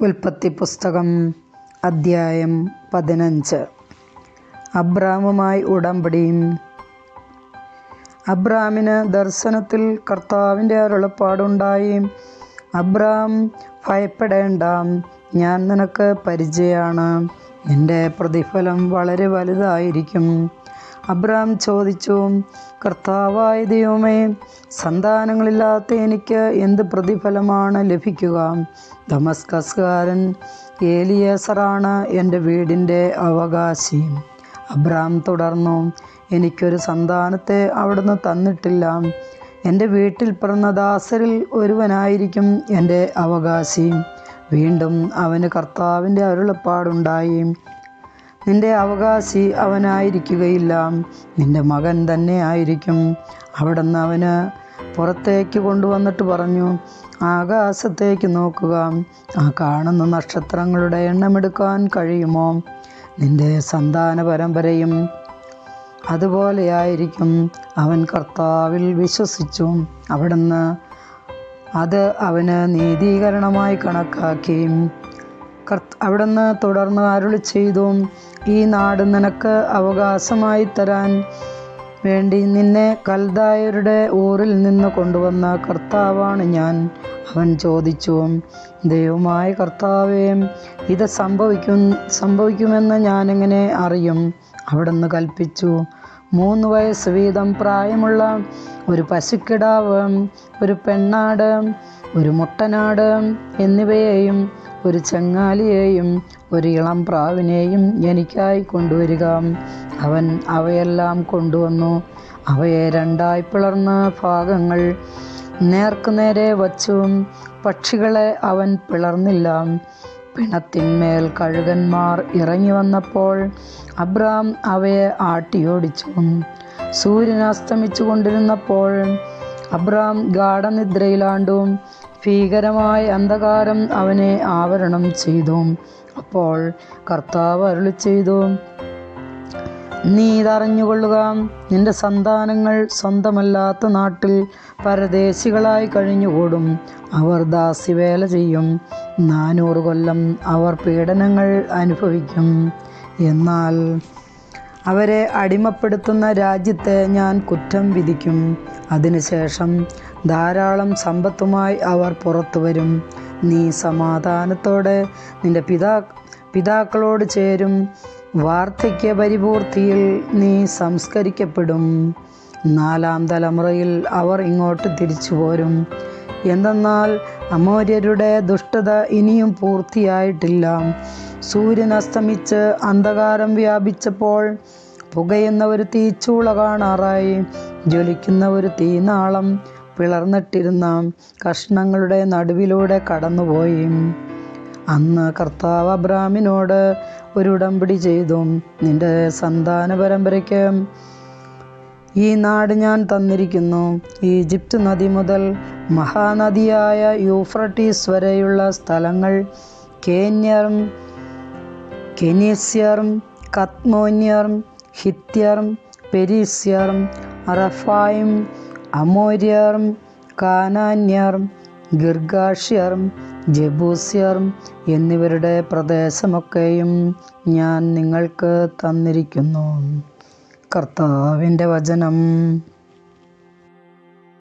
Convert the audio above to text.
ഉൽപ്പത്തി പുസ്തകം അദ്ധ്യായം പതിനഞ്ച്. അബ്രാമുമായി ഉടമ്പടിയും. അബ്രാമിന് ദർശനത്തിൽ കർത്താവിന്റെ അരുളപ്പാടുണ്ടായി. അബ്രാം ഭയപ്പെടേണ്ട. ഞാൻ നിനക്ക് പരിചയമാണ് എന്റെ പ്രതിഫലം വളരെ വലുതായിരിക്കും. അബ്രാം ചോദിച്ചു കർത്താവായ ദൈവമേ സന്താനങ്ങളില്ലാത്ത എനിക്ക് എന്ത് പ്രതിഫലമാണ് ലഭിക്കുക? ദമസ്കസ്കാരൻ ഏലിയേസറാണ് എന്റെ വീടിന്റെ അവകാശി. അബ്രഹാം തുടർന്നു എനിക്കൊരു സന്താനത്തെ അവിടുന്ന് തന്നിട്ടില്ല. എന്റെ വീട്ടിൽ പിറന്ന ദാസരിൽ ഒരുവനായിരിക്കും എന്റെ അവകാശി. വീണ്ടും അവന് കർത്താവിന്റെ അരുളപ്പാടുണ്ടായി. നിന്റെ അവകാശി അവനായിരിക്കുകയില്ല. നിന്റെ മകൻ തന്നെ ആയിരിക്കും. അവിടുന്ന് അവന് പുറത്തേക്ക് കൊണ്ടുവന്നിട്ട് പറഞ്ഞു ആകാശത്തേക്ക് നോക്കുക. ആ കാണുന്ന നക്ഷത്രങ്ങളുടെ എണ്ണമെടുക്കാൻ കഴിയുമോ? നിന്റെ സന്താന പരമ്പരയും അതുപോലെയായിരിക്കും അവൻ കർത്താവിൽ വിശ്വസിച്ചു. അവിടുന്ന് അത് അവന് നീതീകരണമായി കണക്കാക്കി. അവിടുന്ന് തുടർന്ന് അരുളി ചെയ്തു ഈ നാട് നിനക്ക് അവകാശമായി തരാൻ വേണ്ടി നിന്നെ കൽദായരുടെ ഊറിൽ നിന്ന് കൊണ്ടുവന്ന കർത്താവാണ് ഞാൻ. അവൻ ചോദിച്ചു ദൈവമായ കർത്താവേ ഇത് സംഭവിക്കും സംഭവിക്കുമെന്ന് ഞാനെങ്ങനെ അറിയും? അവിടുന്ന് കൽപ്പിച്ചു മൂന്ന് വയസ്സ് വീതം പ്രായമുള്ള ഒരു പശുക്കിടാവ് ഒരു പെണ്ണാട് ഒരു മുട്ടനാട് എന്നിവയെയും ഒരു ചങ്ങാലിയെയും ഒരു ഇളം പ്രാവിനെയും എനിക്കായി കൊണ്ടുവരിക. അവൻ അവയെല്ലാം കൊണ്ടുവന്നു. അവയെ രണ്ടായി പിളർന്ന ഭാഗങ്ങൾ നേർക്കുനേരെ വച്ചു. പക്ഷികളെ അവൻ പിളർന്നില്ല. പിണത്തിന്മേൽ കഴുകന്മാർ ഇറങ്ങി വന്നപ്പോൾ അബ്രാം അവയെ ആട്ടിയോടിച്ചു. സൂര്യൻ അസ്തമിച്ചു കൊണ്ടിരുന്നപ്പോൾ അബ്രാം ഗാഠനിദ്രയിലാണ്ടു. ഭീകരമായ അന്ധകാരം അവനെ ആവരണം ചെയ്തു. അപ്പോൾ കർത്താവ് അരുളി ചെയ്തു നീ ഇതറിഞ്ഞുകൊള്ളുക. നിന്റെ സന്താനങ്ങൾ സ്വന്തമല്ലാത്ത നാട്ടിൽ പരദേശികളായി കഴിഞ്ഞുകൂടും. അവർ ദാസിവേല ചെയ്യും. നാനൂറ് കൊല്ലം അവർ പീഡനങ്ങൾ അനുഭവിക്കും. എന്നാൽ അവരെ അടിമപ്പെടുത്തുന്ന രാജ്യത്തെ ഞാൻ കുറ്റം വിധിക്കും. അതിനുശേഷം ധാരാളം സമ്പത്തുമായി അവർ പുറത്തു വരും. നീ സമാധാനത്തോടെ നിന്റെ പിതാ പിതാക്കളോട് ചേരും. വാർദ്ധക്യ പരിപൂർത്തിയിൽ നീ സംസ്കരിക്കപ്പെടും. നാലാം തലമുറയിൽ അവർ ഇങ്ങോട്ട് തിരിച്ചു പോരും. എന്തെന്നാൽ അമോര്യരുടെ ദുഷ്ടത ഇനിയും പൂർത്തിയായിട്ടില്ല. സൂര്യൻ അസ്തമിച്ച് അന്ധകാരം വ്യാപിച്ചപ്പോൾ പുകയുന്ന ഒരു തീച്ചൂള കാണാറായി. ജ്വലിക്കുന്ന ഒരു തീനാളം പിളർന്നിട്ടിരുന്ന കഷ്ണങ്ങളുടെ നടുവിലൂടെ കടന്നുപോയി. അന്ന് കർത്താവ് അബ്രാമിനോട് ഒരു ഉടമ്പടി ചെയ്തു. നിന്റെ സന്താന പരമ്പരയ്ക്ക് ഈ നാട് ഞാൻ തന്നിരിക്കുന്നു. ഈജിപ്ത് നദി മുതൽ മഹാനദിയായ യൂഫ്രട്ടീസ് വരെയുള്ള സ്ഥലങ്ങൾ കേന്യറും കെനീസ്യറും കത്മോന്യറും ഹിത്യറും പെരീസ്യറും അറഫായും അമോര്യറും കാനാന്യറും ഗിർഗാഷ്യറും ജബൂസ്യറും എന്നിവരുടെ പ്രദേശമൊക്കെയും ഞാൻ നിങ്ങൾക്ക് തന്നിരിക്കുന്നു. കർത്താവിന്റെ വചനം.